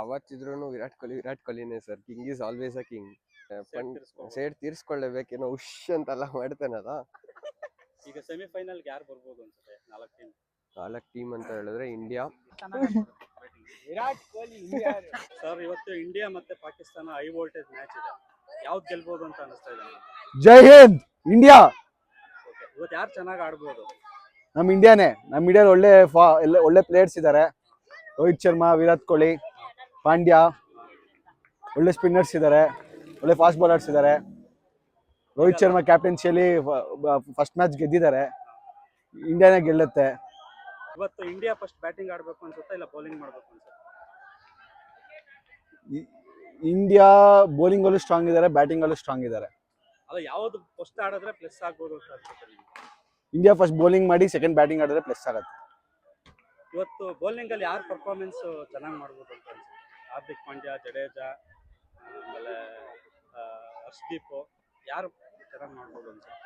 ಯಾವತ್ತಿದ್ರು Virat Kohli Virat ಕೊಹ್ಲಿನೇ sir king is always a king. Seed ತೀರ್ಸ್ಕೊಳ್ಳೇಬೇಕೇನೋ ಹುಷ್ ಅಂತೆಲ್ಲ ಮಾಡ್ತಾನಲ್ಲ ಈಗ ಸೆಮಿಫೈನಲ್ ಯಾರು ಬರ್ಬೋದು ಅನ್ಸುತ್ತೆ? ನಾಲ್ಕು ಟೀಮ್ ನಾಲ್ಕು ಟೀಮ್ ಅಂತ ಹೇಳಿದ್ರೆ India Virat Kohli India sir ಇವತ್ತು ಇಂಡಿಯಾ ಮತ್ತೆ ಪಾಕಿಸ್ತಾನ ಹೈ ವೋಲ್ಟೇಜ್ ಮ್ಯಾಚ್ ಇದೆ. ಯಾವ್ದು ಗೆಲ್ಬೋದು ಅಂತ ಅನಿಸ್ತಾ ಇದೆ? ಜೈ ಹಿಂದ್ ಇಂಡಿಯಾ. ಇವತ್ತು ಯಾರು ಚೆನ್ನಾಗಿ ಆಡ್ಬೋದು? ನಮ್ಮ ಇಂಡಿಯಾನೇ ನಮ್ಮ ಇಂಡಿಯಾದಲ್ಲಿ ಒಳ್ಳೆ ಫಾ ಎಲ್ಲ ಒಳ್ಳೆ ಪ್ಲೇಯರ್ಸ್ ಇದ್ದಾರೆ ರೋಹಿತ್ ಶರ್ಮಾ ವಿರಾಟ್ ಕೊಹ್ಲಿ. ಪಾಂಡ್ಯ ಒಳ್ಳೆ ಸ್ಪಿನ್ನರ್ಸ್ ಇದ್ದಾರೆ ಒಳ್ಳೆ ಫಾಸ್ಟ್ ಬೌಲರ್ಸ್ ಇದ್ದಾರೆ ರೋಹಿತ್ ಶರ್ಮಾ ಕ್ಯಾಪ್ಟನ್ಸಿಯಲ್ಲಿ ಫಸ್ಟ್ ಮ್ಯಾಚ್ ಗೆದ್ದಿದ್ದಾರೆ. ಇಂಡಿಯಾನೇ ಗೆಲ್ಲುತ್ತೆ. ಇವತ್ತು ಇಂಡಿಯಾ ಫಸ್ಟ್ ಬ್ಯಾಟಿಂಗ್ ಆಡಬೇಕು ಅನ್ಸುತ್ತಾ ಇಲ್ಲ ಬೌಲಿಂಗ್ ಮಾಡಬೇಕು ಅನ್ಸುತ್ತೆ? ಇಂಡಿಯಾ ಬೌಲಿಂಗಲ್ಲೂ ಸ್ಟ್ರಾಂಗ್ ಇದ್ದಾರೆ ಬ್ಯಾಟಿಂಗ್ ಅಲ್ಲೂ ಸ್ಟ್ರಾಂಗ್ ಇದ್ದಾರೆ ಅಲ್ಲ ಯಾವುದು ಫಸ್ಟ್ ಆಡಿದ್ರೆ ಪ್ಲಸ್ ಆಗ್ಬೋದು ಅಂತ ಅನ್ಸುತ್ತೆ ನಿಮ್ಗೆ? ಇಂಡಿಯಾ ಫಸ್ಟ್ ಬೌಲಿಂಗ್ ಮಾಡಿ ಸೆಕೆಂಡ್ ಬ್ಯಾಟಿಂಗ್ ಆಡಿದ್ರೆ ಪ್ಲಸ್ ಆಗುತ್ತೆ. ಇವತ್ತು ಬೌಲಿಂಗ್ ಅಲ್ಲಿ ಯಾರು ಪರ್ಫಾರ್ಮೆನ್ಸ್ ಚೆನ್ನಾಗಿ ಮಾಡ್ಬೋದು ಅಂತ ಅನ್ಸುತ್ತೆ? ಹಾರ್ದಿಕ್ ಪಾಂಡ್ಯ ಜಡೇಜಾ ಆಮೇಲೆ ಹರ್ಷದೀಪ್ ಯಾರು ಚೆನ್ನಾಗಿ ಮಾಡ್ಬೋದು ಅನ್ಸುತ್ತೆ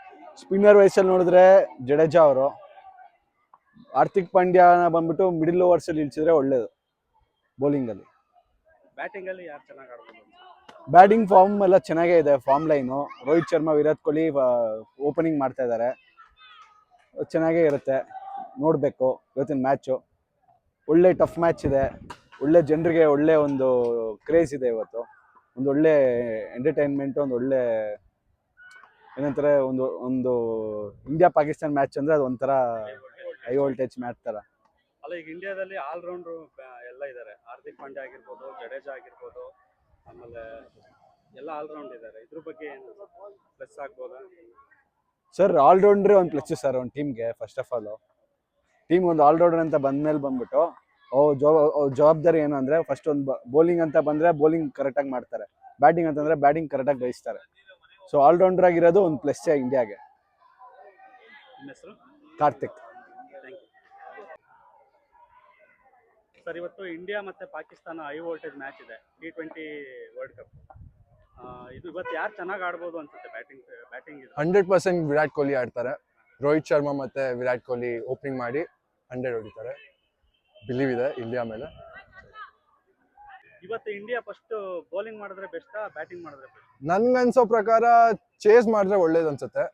ಸ್ಪಿನ್ನರ್ ವಯಸ್ಸಲ್ಲಿ ನೋಡಿದ್ರೆ ಜಡೇಜಾ ಅವರು. ಹಾರ್ದಿಕ್ ಪಾಂಡ್ಯನ ಬಂದ್ಬಿಟ್ಟು ಮಿಡಿಲ್ ಓವರ್ಸ್ ಅಲ್ಲಿ ಇಳಿಸಿದ್ರೆ ಒಳ್ಳೇದು ಬೌಲಿಂಗ್ ಅಲ್ಲಿ. ಬ್ಯಾಟಿಂಗ್ ಅಲ್ಲಿ ಯಾರು ಚೆನ್ನಾಗಿ ಆಡ್ಬೋದು ಅನ್ಸುತ್ತೆ ಬ್ಯಾಟಿಂಗ್ ಫಾರ್ಮ್ ಎಲ್ಲ ಚೆನ್ನಾಗೇ ಇದೆ form line Rohit Sharma Virat Kohli opening ಮಾಡ್ತಾ ಇದ್ದಾರೆ ಚೆನ್ನಾಗೇ ಇರುತ್ತೆ ನೋಡಬೇಕು ಇವತ್ತಿನ ಮ್ಯಾಚು ಒಳ್ಳೆ ಟಫ್ ಮ್ಯಾಚ್ ಇದೆ. ಒಳ್ಳೆ ಜನರಿಗೆ ಒಳ್ಳೆ ಒಂದು ಕ್ರೇಜ್ ಇದೆ ಇವತ್ತು. ಒಂದು ಒಳ್ಳೆ ಎಂಟರ್ಟೈನ್ಮೆಂಟ್ ಒಂದು ಒಳ್ಳೆ ಏನಂತಾರೆ ಒಂದು ಒಂದು ಇಂಡಿಯಾ ಪಾಕಿಸ್ತಾನ ಮ್ಯಾಚ್ ಅಂದ್ರೆ ಅದು ಒಂಥರ ಹೈ ವೋಲ್ಟೇಜ್ ಮ್ಯಾಚ್ ತರ. ಅಲ್ಲ ಈಗ ಇಂಡಿಯಾದಲ್ಲಿ ಆಲ್ರೌಂಡ್ರು ಎಲ್ಲ ಇದ್ದಾರೆ ಹಾರ್ದಿಕ್ ಪಾಂಡ್ಯ ಆಗಿರ್ಬೋದು ಜಡೇಜಾ ಆಗಿರ್ಬೋದು ಆಮೇಲೆ ಎಲ್ಲ ಆಲ್ರೌಂಡ್ ಇದ್ದಾರೆ ಇದ್ರ ಬಗ್ಗೆ ಏನು ಪ್ಲಸ್ ಆಗ್ಬೋದಾ? ಸರ್ ಆಲ್ರೌಂಡ್ರೆ ಒಂದು ಪ್ಲಸ್ ಸರ್ ಒಂದು ಟೀಮ್ಗೆ ಫಸ್ಟ್ ಆಫ್ ಆಲ್ ಟೀಮ್ ಒಂದು ಆಲ್ರೌಂಡರ್ ಅಂತ ಬಂದ್ಮೇಲೆ ಬಂದ್ಬಿಟ್ಟು ಜವಾಬ್ದಾರಿ ಏನು ಅಂದ್ರೆ ಫಸ್ಟ್ ಒಂದು ಬೌಲಿಂಗ್ ಅಂತ ಬಂದ್ರೆ ಬೌಲಿಂಗ್ ಕರೆಕ್ಟಾಗಿ ಮಾಡ್ತಾರೆ. ಬ್ಯಾಟಿಂಗ್ ಅಂತಂದ್ರೆ ಬ್ಯಾಟಿಂಗ್ ಕರೆಕ್ಟಾಗಿ ಬಯಸ್ತಾರೆ ಸೊ ಆಲ್ರೌಂಡರ್ ಆಗಿರೋದು ಒಂದು ಪ್ಲಸ್ ಇಂಡಿಯಾಗೆ. ಕಾರ್ತಿಕ್. ಸರ್ ಇವತ್ತು ಇಂಡಿಯಾ ಮತ್ತೆ ಪಾಕಿಸ್ತಾನ ಹೈ ವೋಲ್ಟೇಜ್ ಮ್ಯಾಚ್ ಇದೆ. ಟಿ ಟ್ವೆಂಟಿ ವರ್ಲ್ಡ್ ಕಪ್ ಇದು ಇವತ್ತು ಯಾರು ಚೆನ್ನಾಗಿ ಆಡ್ಬೋದು ಅನ್ಸುತ್ತೆ batting batting hundred percent Virat Kohli ಆಡ್ತಾರೆ. ರೋಹಿತ್ ಶರ್ಮಾ ಮತ್ತೆ ವಿರಾಟ್ ಕೊಹ್ಲಿ ಓಪನಿಂಗ್ ಮಾಡಿ ಹಂಡ್ರೆಡ್ ಹೊಡಿತಾರೆ. ಬಿಲೀವ್ ಇದೆ ಇಂಡಿಯಾ ಮೇಲೆ. ಇವತ್ತು ಇಂಡಿಯಾ ಫಸ್ಟ್ ಬೌಲಿಂಗ್ ಮಾಡಿದ್ರೆ ಬೆಸ್ಟಾ ಬ್ಯಾಟಿಂಗ್ ಮಾಡಿದ್ರೆ ಬೆಸ್ಟ್ ನನ್ಗನ್ಸೋ ಪ್ರಕಾರ ಚೇಸ್ ಮಾಡಿದ್ರೆ ಒಳ್ಳೇದು ಅನ್ಸುತ್ತೆ.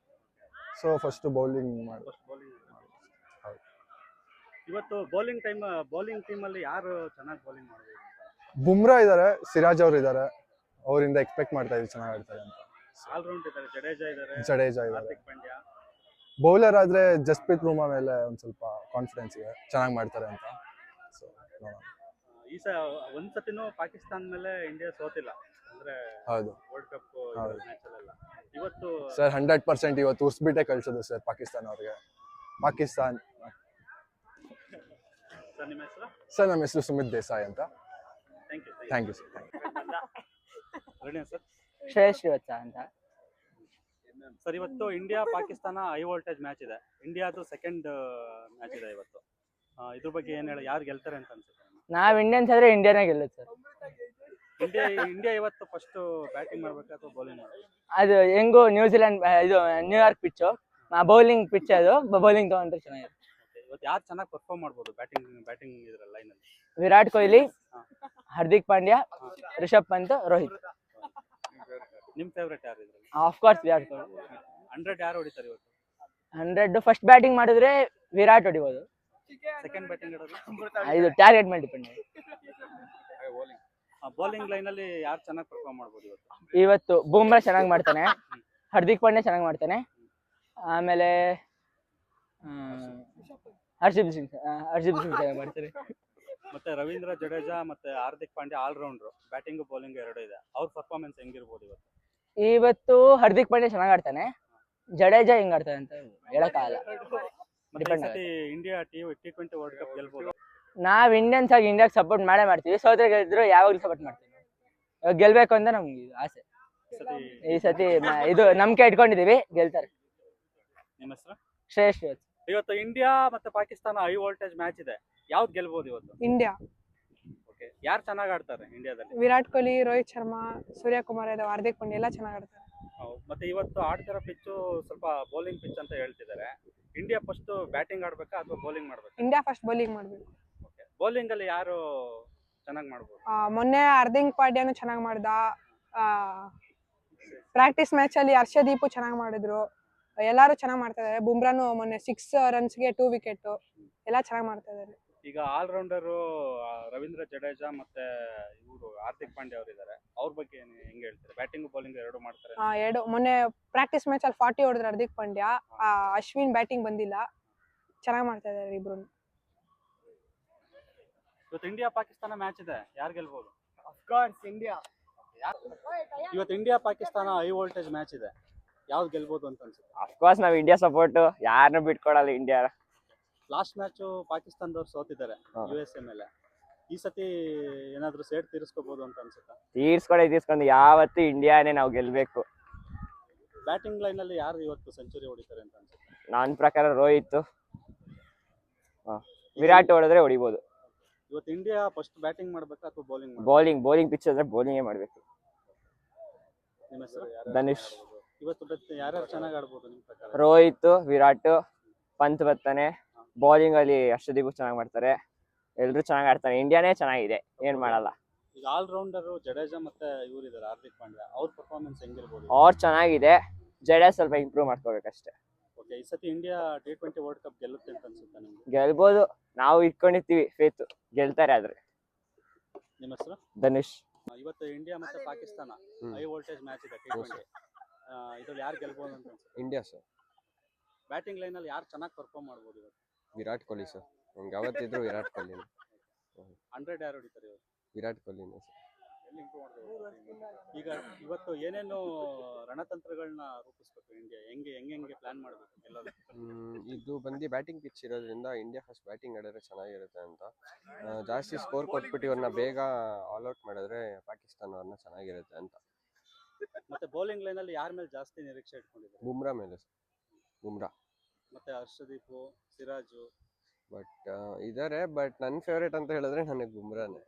ಸೊ ಫಸ್ಟ್ ಬೌಲಿಂಗ್ ಮಾಡಿ. ಫಸ್ಟ್ ಬೌಲಿಂಗ್ ಹೌದು. ಇವತ್ತು ಬೌಲಿಂಗ್ ಟೈಮ್ ಬೌಲಿಂಗ್ ಟೀಮಲ್ಲಿ ಯಾರು ಚೆನ್ನಾಗಿ ಬೌಲಿಂಗ್ ಮಾಡ್ಬೋದು ಬುಮ್ರಾ ಇದ್ದಾರೆ ಸಿರಾಜ್ ಅವ್ರು ಇದ್ದಾರೆ ಅವರಿಂದ ಎಕ್ಸ್ಪೆಕ್ಟ್ ಮಾಡ್ತಾ ಇದ್ದೀವಿ ಚೆನ್ನಾಗಿ ಆಡ್ತಾರೆ ಅಂತ. ಆಲ್ರೌಂಡ್ ಇದ್ದಾರೆ ಜಡೇಜಾ ಇದ್ದಾರೆ ಜಡೇಜಾ ಇದ್ದಾರೆ ಹಾರ್ದಿಕ್ ಪಾಂಡ್ಯ. ಬೌಲರ್ ಆದ್ರೆ ಜಸ್ಪ್ರೀತ್ ಬುಮ್ರಾ ಮೇಲೆ ಒಂದು ಸ್ವಲ್ಪ ಕಾನ್ಫಿಡೆನ್ಸ್ ಇದೆ ಚೆನ್ನಾಗಿ ಮಾಡ್ತಾರೆ ಅಂತ. ಸೊ ನೋಡೋಣ ಈ ಸ ಒಂದ್ಸತಿನೂ ಪಾಕಿಸ್ತಾನ ಮೇಲೆ ಇಂಡಿಯಾ ಸೋತಿಲ್ಲ. ಅಂದ್ರೆ ಹೌದು. ವರ್ಲ್ಡ್ ಕಪ್ ಹೌದು. ಇವತ್ತು ಸರ್ ಹಂಡ್ರೆಡ್ ಪರ್ಸೆಂಟ್ ಇವತ್ತು ಉರ್ಸ್ಬಿಟ್ಟೆ ಕಳ್ಸೋದು ಸರ್ ಪಾಕಿಸ್ತಾನ ಅವ್ರಿಗೆ. ಪಾಕಿಸ್ತಾನ್. ಸರ್ ನಿಮ್ಮ ಹೆಸರು? ಸರ್ ನಮ್ಮ ಹೆಸರು ಸುಮಿತ್ ದೇಸಾಯಿ ಅಂತ. Thank you thank you sir ready sir Shreyas Shrivatsa ಅಂತ. ಸರ್ ಇವತ್ತು India Pakistan high voltage match ಇದೆ. ಇಂಡಿಯಾದು ಸೆಕೆಂಡ್ ಮ್ಯಾಚ್ ಇದೆ ಇವತ್ತು. ಇದ್ರ ಬಗ್ಗೆ ಏನ್ ಹೇಳಿ? ಯಾರು ಗೆಲ್ತಾರೆ ಅಂತ ಅನ್ಸುತ್ತೆ ನಾವ್ ಇಂಡಿಯನ್ಸ್ ಆದ್ರೆ ಇಂಡಿಯಾನೇ ಗೆಲ್ಲುತ್ತೆ ಸರ್. ಇಂಡಿಯಾ ಇಂಡಿಯಾ ಇವತ್ತು ಫಸ್ಟ್ ಬ್ಯಾಟಿಂಗ್ ಮಾಡ್ಬೇಕಾ ಅಥವಾ ಬೌಲಿಂಗ್ ಅದು ಹೆಂಗು ನ್ಯೂಜಿಲೆಂಡ್ ಇದು New York pitch bowling pitch ಅದು. ಬೌಲಿಂಗ್ ತಗೊಂಡ್ರೆ ಚೆನ್ನಾಗಿದೆ ಇವತ್ತು ಯಾರು ಚೆನ್ನಾಗಿ ಪರ್ಫಾರ್ಮ್ ಮಾಡ್ಬೋದು ಬ್ಯಾಟಿಂಗ್ ಬ್ಯಾಟಿಂಗ್ ಇದ್ರ ಲೈನ್ ಅಲ್ಲಿ? ವಿರಾಟ್ ಕೊಹ್ಲಿ. ಹಾರ್ದಿಕ್ ಪಾಂಡ್ಯ ರಿಷಬ್ ಪಂತ್ ರೋಹಿತ್. ನಿಮ್ ಫೇವ್ರೇಟ್ ಯಾರು ಇದ್ರಲ್ಲಿ? Of course Virat Kohli. Hundred ಯಾರು ಹೊಡಿತಾರೆ ಇವತ್ತು? ಹಂಡ್ರೆಡ್ ಫಸ್ಟ್ ಬ್ಯಾಟಿಂಗ್ ಮಾಡಿದ್ರೆ ವಿರಾಟ್ ಹೊಡಿಬೋದು. ಸೆಕೆಂಡ್ ಬ್ಯಾಟಿಂಗ್ ಇದು ಟಾರ್ಗೆಟ್ ಮೇಲೆ ಡಿಪೆಂಡ್ ಬೌಲಿಂಗ್ ಲೈನ್ ಅಲ್ಲಿ ಯಾರು ಚೆನ್ನಾಗಿ ಪರ್ಫಾರ್ಮ್ ಮಾಡ್ಬೋದು ಇವತ್ತು? ಇವತ್ತು ಬೂಮ್ರಾ ಚೆನ್ನಾಗಿ ಮಾಡ್ತಾನೆ. ಹಾರ್ದಿಕ್ ಪಾಂಡ್ಯ ಚೆನ್ನಾಗಿ ಮಾಡ್ತಾನೆ. ಆಮೇಲೆ ಹರ್ಷಿಪ್ ಸಿಂಗ್ ಹರ್ಷಿಪ್ ಸಿಂಗ್ ಚೆನ್ನಾಗಿ ಮಾಡ್ತಾರೆ. ಮತ್ತೆ ರವೀಂದ್ರ ಜಡೇಜಾ ಮತ್ತೆ ಹಾರ್ದಿಕ್ ಪಾಂಡ್ಯ ಆಲ್ರೌಂಡ್ರು ಬ್ಯಾಟಿಂಗ್ ಬೌಲಿಂಗ್ ಎರಡು ಇದೆ. ಅವ್ರ ಪರ್ಫಾರ್ಮೆನ್ಸ್ ಹೆಂಗಿರ್ಬೋದು ಇವತ್ತು? ಇವತ್ತು ಹಾರ್ದಿಕ್ ಪಾಂಡ್ಯ ಚೆನ್ನಾಗಿ ಆಡ್ತಾನೆ. ಜಡೇಜಾ ಹೆಂಗ್ ಆಡ್ತಾನೆ ಅಂತ ಹೇಳಕ್ಕಾಗಲ್ಲ. ಈ India T T twenty world cup ಗೆಲ್ಬೋದು. ನಾವ್ ಇಂಡಿಯನ್ಸ್ ಆಗಿ ಇಂಡಿಯಾಗೆ ಸಪೋರ್ಟ್ ಮಾಡೇ ಮಾಡ್ತೀವಿ. ಸೋತ್ರೆ ಗೆದ್ರು ಯಾವಾಗ್ಲೂ ಸಪೋರ್ಟ್ ಮಾಡ್ತೀವಿ ಗೆಲ್ಬೇಕು ಅಂತ ನಮ್ಗೆ ಆಸೆ. ಈ ಸತಿ ಈ ಸತಿ ಮ- ಇದು ನಂಬಿಕೆ ಇಟ್ಕೊಂಡಿದೀವಿ ಗೆಲ್ತಾರೆ. ನಿಮ್ಮ ಹೆಸರು? ಶ್ರೇಷ್ಠ ಇವತ್ತು ಇಂಡಿಯಾ ಮತ್ತೆ ಪಾಕಿಸ್ತಾನ ಹೈ ವೋಲ್ಟೇಜ್ ಮ್ಯಾಚ್ ಇದೆ. ಯಾವ್ದು ಗೆಲ್ಬಹುದು ಇವತ್ತು? ಇಂಡಿಯಾ ಓಕೆ ಯಾರು ಚೆನ್ನಾಗಿ ಆಡ್ತಾರೆ ಇಂಡಿಯಾದಲ್ಲಿ ವಿರಾಟ್ ಕೊಹ್ಲಿ ರೋಹಿತ್ ಶರ್ಮಾ ಸೂರ್ಯಕುಮಾರ್ ಯಾದವ್ ಹಾರ್ದಿಕ್ ಪಾಂಡ್ಯ ಎಲ್ಲ ಚೆನ್ನಾಗಿ ಆಡ್ತಾರೆ. ಹೌದು. ಮತ್ತೆ ಇವತ್ತು ಆಡ್ತಿರೋ ಪಿಚ್ಚು ಸ್ವಲ್ಪ ಬೌಲಿಂಗ್ ಪಿಚ್ ಅಂತ ಹೇಳ್ತಿದ್ದಾರೆ. ಇಂಡಿಯಾ ಫಸ್ಟ್ ಬ್ಯಾಟಿಂಗ್ ಆಡ್ಬೇಕಾ ಅಥವಾ ಬೌಲಿಂಗ್ ಮಾಡ್ಬೇಕಾ? ಇಂಡಿಯಾ ಫಸ್ಟ್ ಬೌಲಿಂಗ್ ಮಾಡಬೇಕು. ಬೌಲಿಂಗ್ ಅಲ್ಲಿ ಯಾರು ಚೆನ್ನಾಗಿ ಮಾಡ್ಬೋದು? ಮೊನ್ನೆ ಅರ್ಧಿಂಗ್ ಪಾಡ್ಯನು ಚೆನ್ನಾಗಿ ಮಾಡ್ದ. ಪ್ರಾಕ್ಟೀಸ್ ಮ್ಯಾಚ್ ಅಲ್ಲಿ ಹರ್ಷದೀಪು ಚೆನ್ನಾಗಿ ಮಾಡಿದ್ರು. ಎಲ್ಲಾರು ಚೆನ್ನಾಗಿ ಮಾಡ್ತಾ ಇದಾರೆ. ಬುಮ್ರಾನು ಮೊನ್ನೆ ಸಿಕ್ಸ್ ರನ್ಸ್ಗೆ ಟೂ ವಿಕೆಟ್ ಎಲ್ಲ ಚೆನ್ನಾಗಿ ಮಾಡ್ತಾ ಇದಾರೆ. ಈಗ ಆಲ್ರೌಂಡರು ರವೀಂದ್ರ ಜಡೇಜಾ ಮತ್ತೆ ಇವರು ಹಾರ್ದಿಕ್ ಪಾಂಡ್ಯ ಅವರು ಇದ್ದಾರೆ ಅವ್ರ ಬಗ್ಗೆ ಏನ್- ಹೆಂಗ್ ಹೇಳ್ತಾರೆ? ಬ್ಯಾಟಿಂಗ್ ಬೌಲಿಂಗ್ ಎರಡು ಮಾಡ್ತಾರೆ ಆ, ಎರಡು ಮೊನ್ನೆ ಪ್ರಾಕ್ಟೀಸ್ ಮ್ಯಾಚ್ ಅಲ್ಲಿ ಫಾರ್ಟಿ ಹೊಡೆದ್ರು ಹಾರ್ದಿಕ್ ಪಾಂಡ್ಯ. ಆ, ಅಶ್ವಿನ್ ಬ್ಯಾಟಿಂಗ್ ಬಂದಿಲ್ಲ. ಚೆನ್ನಾಗಿ ಮಾಡ್ತಾ ಇದಾರೆ ಇಬ್ರು. ಇವತ್ತು ಇಂಡಿಯಾ ಪಾಕಿಸ್ತಾನ ಮ್ಯಾಚ್ ಇದೆ. ಯಾರು ಗೆಲ್ಬೋದು? ಇಂಡಿಯಾ ಇವತ್ತು India Pakistan high voltage match ಇದೆ. ಯಾವ್ದು ಗೆಲ್ಬಹುದು ಅಂತ ಅನ್ಸುತ್ತೆ? ಅಫ್ಕೋರ್ಸ್ ನಾವ್ ಇಂಡಿಯಾ ಸಪೋರ್ಟ್ ಯಾರನ್ನೂ ಬಿಟ್ಕೊಡಲ್ಲ ಇಂಡಿಯಾ ಲಾಸ್ಟ್ ಮ್ಯಾಚ್ ಪಾಕಿಸ್ತಾನದವ್ರು ಸೋತಿದ್ದಾರೆ ಹಾ. ಯು ಎಸ್ ಎ ಮೇಲೆ. ಈ ಸತಿ ಏನಾದ್ರು ಸೇಡ್ ತೀರಿಸ್ಕೋಬಹುದು ಅಂತ ಅನ್ಸುತ್ತಾ? ತೀರ್ಸ್ಕೊಂಡೆ ತೀರ್ಸ್ಕೊಂಡು ಯಾವತ್ತು ಇಂಡಿಯಾನೇ ನಾವು ಗೆಲ್ಬೇಕು. ಬ್ಯಾಟಿಂಗ್ ಲೈನ್ ಅಲ್ಲಿ ಯಾರು ಇವತ್ತು ಸೆಂಚುರಿ ಹೊಡಿತಾರೆ ಅಂತ ಅನ್ಸುತ್ತೆ? ನನ್ನ ಪ್ರಕಾರ ರೋಹಿತ್. ಹಾ. ವಿರಾಟ್ ಹೊಡೆದ್ರೆ ಹೊಡಿಬೋದು. ಇವತ್ತು ಇಂಡಿಯಾ ಫಸ್ಟ್ ಬ್ಯಾಟಿಂಗ್ ಮಾಡ್ಬೇಕಾ ಅಥವಾ ಬೌಲಿಂಗ್ ಬೌಲಿಂಗ್ ಬೌಲಿಂಗ್ ಪಿಚ್ ಅಂದ್ರೆ ಬೌಲಿಂಗ್ ಮಾಡ್ಬೇಕು. ನಿಮ್ಮ ಹೆಸರು? ಧನುಷ್. ಇವತ್ತು ಯಾರ್ಯಾರು ಚೆನ್ನಾಗಿ ಆಡ್ಬೋದು ನಿಮ್ ಪ್ರಕಾರ? ರೋಹಿತ್ ವಿರಾಟ್ ಪಂತ್ ಬರ್ತಾನೆ ಬೌಲಿಂಗ್ ಅಲ್ಲಿ ಅಷ್ಟದಿಗೂ ಚೆನ್ನಾಗಿ ಮಾಡ್ತಾರೆ. ಎಲ್ರು ಚೆನ್ನಾಗಿ ಆಡ್ತಾರೆ. ಇಂಡಿಯಾನೇ ಚೆನ್ನಾಗಿದೆ. ಏನ್ ಮಾಡಲ್ಲ. ಈಗ ಆಲ್ ರೌಂಡರ್ ಜಡೇಜಾ ಮತ್ತೆ ಇವ್ರು ಇದಾರೆ ಹಾರ್ದಿಕ್ ಪಾಂಡ್ಯ. ಅವ್ರ ಪರ್ಫಾರ್ಮೆನ್ಸ್ ಹೆಂಗಿರ್ಬೋದು? ಅವ್ರು ಚೆನ್ನಾಗಿದೆ. ಜಡೇಜ್ ಸ್ವಲ್ಪ ಇಂಪ್ರೂವ್ ಮಾಡ್ಕೋಬೇಕಷ್ಟೇ. ಓಕೆ ಈ ಸತಿ India T twenty world cup ಗೆಲ್ಲುತ್ತೆ ಅಂತ ಅನ್ಸುತ್ತೆ ನಿಮ್ಗೆ? ಗೆಲ್ಬೋದು. ನಾವು ಇಟ್ಕೊಂಡಿರ್ತೀವಿ ಫೇತ್ ಗೆಲ್ತಾರೆ ಆದ್ರೆ. ನಿಮ್ಮ ಹೆಸರು? ಧನುಷ್. ಇವತ್ತು ಇಂಡಿಯಾ ಮತ್ತೆ ಪಾಕಿಸ್ತಾನ ಹ್ಮ್. ಹೈ ವೋಲ್ಟೇಜ್ ಮ್ಯಾಚ್ ಇದೆ ಟಿ ಟ್ವೆಂಟಿ ಇದ್ರಲ್ಲಿ ಯಾರು ಗೆಲ್ಬೋದು ಅಂತ ಅನ್ಸುತ್ತೆ? ಇಂಡಿಯಾ ಸರ್ ಬ್ಯಾಟಿಂಗ್ ಲೈನ್ ಅಲ್ಲಿ ಯಾರು ಚೆನ್ನಾಗಿ ಪರ್ಫಾರ್ಮ್ ಮಾಡ್ಬೋದು ಇವತ್ತು? ವಿರಾಟ್ ಕೊಹ್ಲಿ ಸರ್. ನಮ್ಗೆ ಯಾವತ್ತಿದ್ರು ವಿರಾಟ್ ಕೊಹ್ಲಿ ಹಂಡ್ರೆಡ್ ಯಾರು ಹೊಡಿತಾರೆ ವಿರಾಟ್ ಕೊಹ್ಲಿ ಸರ್. ಎಲ್ಲಿ improve ಮಾಡ್ಬೋದು? ಈಗ ಇವತ್ತು ಏನೇನು ರಣತಂತ್ರಗಳನ್ನ ರೂಪಿಸ್ಬೇಕು ಇಂಡಿಯಾ ಹೆಂಗೆ ಹೆಂಗೆ ಹೆಂಗೆ ಪ್ಲಾನ್ ಮಾಡಬೇಕು ಗೆಲ್ಲೋದು ಹ್ಮ್, ಇದು ಬಂದು ಬ್ಯಾಟಿಂಗ್ ಪಿಚ್ ಇರೋದ್ರಿಂದ ಇಂಡಿಯಾ ಫಸ್ಟ್ ಬ್ಯಾಟಿಂಗ್ ಆಡಿದ್ರೆ ಚೆನ್ನಾಗಿರುತ್ತೆ ಅಂತ. ಆ, ಜಾಸ್ತಿ ಸ್ಕೋರ್ ಕೊಟ್ಬಿಟ್ಟು ಇವ್ರನ್ನ ಬೇಗ ಆಲ್ ಔಟ್ ಮಾಡಿದ್ರೆ ಪಾಕಿಸ್ತಾನ ಅವ್ರನ್ನ ಚೆನ್ನಾಗಿರುತ್ತೆ ಅಂತ. ಮತ್ತೆ ಬೌಲಿಂಗ್ ಲೈನ್ ಅಲ್ಲಿ ಯಾರ ಮೇಲೆ ಜಾಸ್ತಿ ನಿರೀಕ್ಷೆ ಇಟ್ಕೊಂಡಿದ್ದಾರೆ? ಬುಮ್ರಾ ಮೇಲೆ ಸರ್. ಬುಮ್ರಾ. ಮತ್ತೆ ಹರ್ಷದೀಪ್ ಸಿರಾಜು. ಬಟ್ ಇದಾರೆ ಬಟ್ ನನ್ನ ಫೇವ್ರೇಟ್ ಅಂತ ಹೇಳಿದ್ರೆ ನನಗೆ ಗುಮ್ರಾನೇ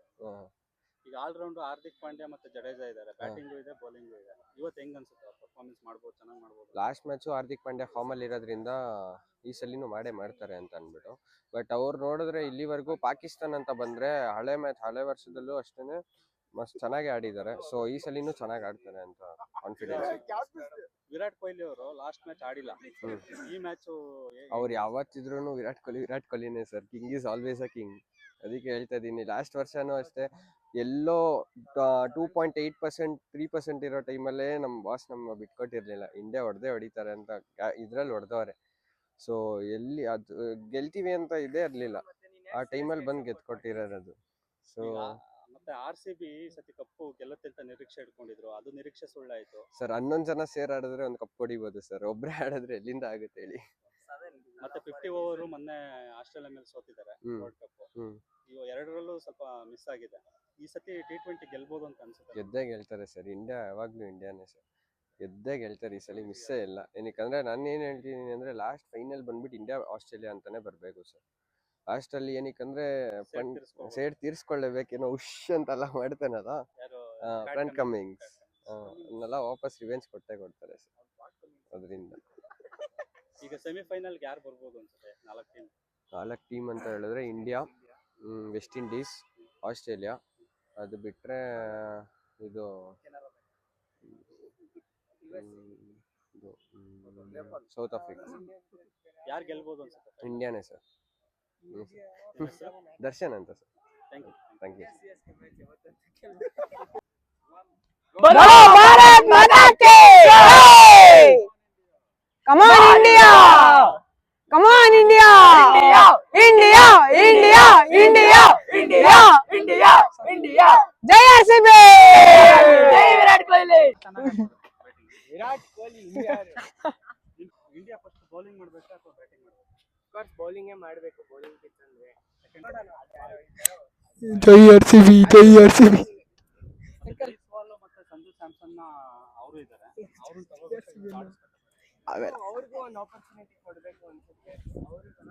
ಈಗ ಆಲ್ ರೌಂಡ್ ಹಾರ್ದಿಕ್ ಪಾಂಡ್ಯ ಮತ್ತೆ ಜಡೇಜಾ ಇದ್ದಾರೆ ಬ್ಯಾಟಿಂಗು ಇದೆ ಬೌಲಿಂಗು ಇದೆ. ಇವತ್ತು ಹೆಂಗ್ ಅನ್ಸುತ್ತೆ ಪರ್ಫಾರ್ಮೆನ್ಸ್ ಮಾಡ್ಬೋದು ಚೆನ್ನಾಗಿ ಮಾಡ್ಬೋದು. ಲಾಸ್ಟ್ ಮ್ಯಾಚು ಹಾರ್ದಿಕ್ ಪಾಂಡ್ಯ ಫಾರ್ಮಲ್ಲಿ ಇರೋದ್ರಿಂದ ಈ ಸಲಿನೂ ಮಾಡೇ ಮಾಡ್ತಾರೆ ಅಂತ ಅಂದ್ಬಿಟ್ಟು ಬಟ್ ಅವ್ರು ನೋಡಿದ್ರೆ ಇಲ್ಲಿವರೆಗೂ ಪಾಕಿಸ್ತಾನ ಅಂತ ಬಂದ್ರೆ ಹಳೆ ಮ್ಯಾಚ್ ಹಳೆ ವರ್ಷದಲ್ಲೂ ಅಷ್ಟೇನೆ ಮಸ್ತ್ ಚೆನ್ನಾಗಿ ಆಡಿದ್ದಾರೆ. ಸೊ ಈ ಸಲಿನೂ ಚೆನ್ನಾಗಿ ಆಡ್ತಾರೆ ಅಂತ ಕಾನ್ಫಿಡೆನ್ಸ್ ವಿರಾಟ್ ಕೊಹ್ಲಿ ಅವರು ಲಾಸ್ಟ್ ಮ್ಯಾಚ್ ಆಡಿಲ್ಲ. ಈ ಮ್ಯಾಚ್ ಅವ್ರು ಯಾವತ್ತಿದ್ರು Virat Kohli Virat ಕೊಹ್ಲಿನೇ sir king is always a king ಅದಕ್ಕೆ ಹೇಳ್ತಾ ಇದ್ದೀನಿ ಲಾಸ್ಟ್ ವರ್ಷನೂ ಅಷ್ಟೇ ಎಲ್ಲೋ two point eight percent three percent ಇರೋ ಟೈಮಲ್ಲೇ ನಮ್ಮ ಬಾಸ್ ನಮ್ಮ ಬಿಟ್ಕೊಟ್ಟಿರ್ಲಿಲ್ಲ. ಇಂಡಿಯಾ ಹೊಡೆದೇ ಹೊಡಿತಾರೆ ಅಂತ ಇದ್ರಲ್ಲಿ ಹೊಡೆದವ್ರೆ. ಸೊ ಎಲ್ಲಿ ಅದು ಗೆಲ್ತೀವಿ ಅಂತ ಇದೇ ಇರಲಿಲ್ಲ. ಆ ಟೈಮಲ್ಲಿ ಬಂದು ಗೆದ್ಕೊಟ್ಟಿರೋದು ಸೊ ಮತ್ತೆ ಆರ್ ಸಿ ಬಿ ಸತಿ ಕಪ್ಪು ಗೆಲ್ಲುತ್ತೆ ಅಂತ ನಿರೀಕ್ಷೆ ಇಟ್ಕೊಂಡಿದ್ರು. ಅದು ನಿರೀಕ್ಷೆ ಸುಳ್ಳಾಯ್ತು. ಸರ್ ಹನ್ನೊಂದು ಜನ ಸೇರ್ ಆಡಿದ್ರೆ ಒಂದು ಕಪ್ ಹೊಡಿಬೋದು ಸರ್. ಒಬ್ರೇ ಆಡಿದ್ರೆ ಎಲ್ಲಿಂದ ಆಗುತ್ತೆ ಹೇಳಿ. ಮತ್ತೆ ಫಿಫ್ಟಿ ಓವರ್ ಮೊನ್ನೆ ಆಸ್ಟ್ರೇಲಿಯಾ ಮೇಲೆ ಸೋತಿದ್ದಾರೆ ಹ್ಮ್. ವರ್ಲ್ಡ್ ಕಪ್ ಹ್ಮ್. ಇವು ಎರಡರಲ್ಲೂ ಸ್ವಲ್ಪ ಮಿಸ್ ಆಗಿದೆ. ಈ ಸತಿ ಟಿ ಟ್ವೆಂಟಿ ಗೆಲ್ಬೋದು ಅಂತ ಅನ್ಸುತ್ತೆ. ಗೆದ್ದೇ ಗೆಲ್ತಾರೆ ಸರ್. ಇಂಡಿಯಾ ಯಾವಾಗ್ಲೂ ಇಂಡಿಯಾನೇ ಸರ್. ಗೆದ್ದೇ ಗೆಲ್ತಾರೆ ಈ ಸಲ ಮಿಸ್ಸೇ ಇಲ್ಲ. ಏನಕ್ಕಂದ್ರೆ ನಾನು ಏನು ಹೇಳ್ತೀನಿ ಅಂದ್ರೆ ಲಾಸ್ಟ್ ಫೈನಲ್ ಬಂದ್ಬಿಟ್ಟು ಇಂಡಿಯಾ ಆಸ್ಟ್ರೇಲಿಯಾ ಅಂತಾನೆ ಬರಬೇಕು ಸರ್. ಲಾಸ್ಟಲ್ಲಿ ಏನಕ್ಕಂದ್ರೆ ಸೇಡ್ ತೀರ್ಸ್ಕೊಬೋದು. ಸೇಡ್ ತೀರ್ಸ್ಕೊಳ್ಳೇಬೇಕೇನೋ ಉಶ್ ಅಂತೆಲ್ಲ ಮಾಡ್ತಾನಲ್ಲ ಫ್ರಂಟ್ ಕಮ್ಮಿಂಗ್ಸ್ ಅದನ್ನೆಲ್ಲ ವಾಪಸ್ ರಿವೆಂಜ್ ಕೊಟ್ಟೆ ಕೊಡ್ತಾರೆ ಅದರಿಂದ. ಈಗ ಸೆಮಿಫೈನಲ್ ಯಾರು ಬರ್ಬೋದು ಅನ್ಸುತ್ತೆ? ನಾಲ್ಕು ಟೀಮ್ ನಾಲ್ಕು ಟೀಮ್ ಅಂತ ಹೇಳಿದ್ರೆ ಇಂಡಿಯಾ ವೆಸ್ಟ್ ಇಂಡೀಸ್ ಆಸ್ಟ್ರೇಲಿಯಾ ಅದು ಬಿಟ್ಟರೆ ಇದು ಸೌತ್ ಆಫ್ರಿಕಾ ಯಾರು ಗೆಲ್ಬೋದು ಅನ್ಸುತ್ತೆ? ಇಂಡಿಯಾನೇ ಸರ್? ದರ್ಶನ್ ಅಂತ sir thank you Bharat Mata Ki come on India come on India India India India India India India Jai R C B Jai Virat Kohli Virat Kohli India India first bowling ಮಾಡಬೇಕಾ ಅಥವಾ batting ಮಾಡಬೇಕಾ? ಬೌಲಿಂಗೇ ಮಾಡಬೇಕು bowling pitch ಅಂದ್ರೆ. ಜೈ R C B ಜೈ R C B. ಮತ್ತೆ ಸಂಜು ಸ್ಯಾಮ್ಸನ್ ಅವರು ಇದ್ದಾರೆ ಅವರು ತಗೋಬೇಕು ಅವ್ರಿಗೂ ಒಂದು ಆಪರ್ಚುನಿಟಿ ಕೊಡಬೇಕು ಅನ್ಸುತ್ತೆ.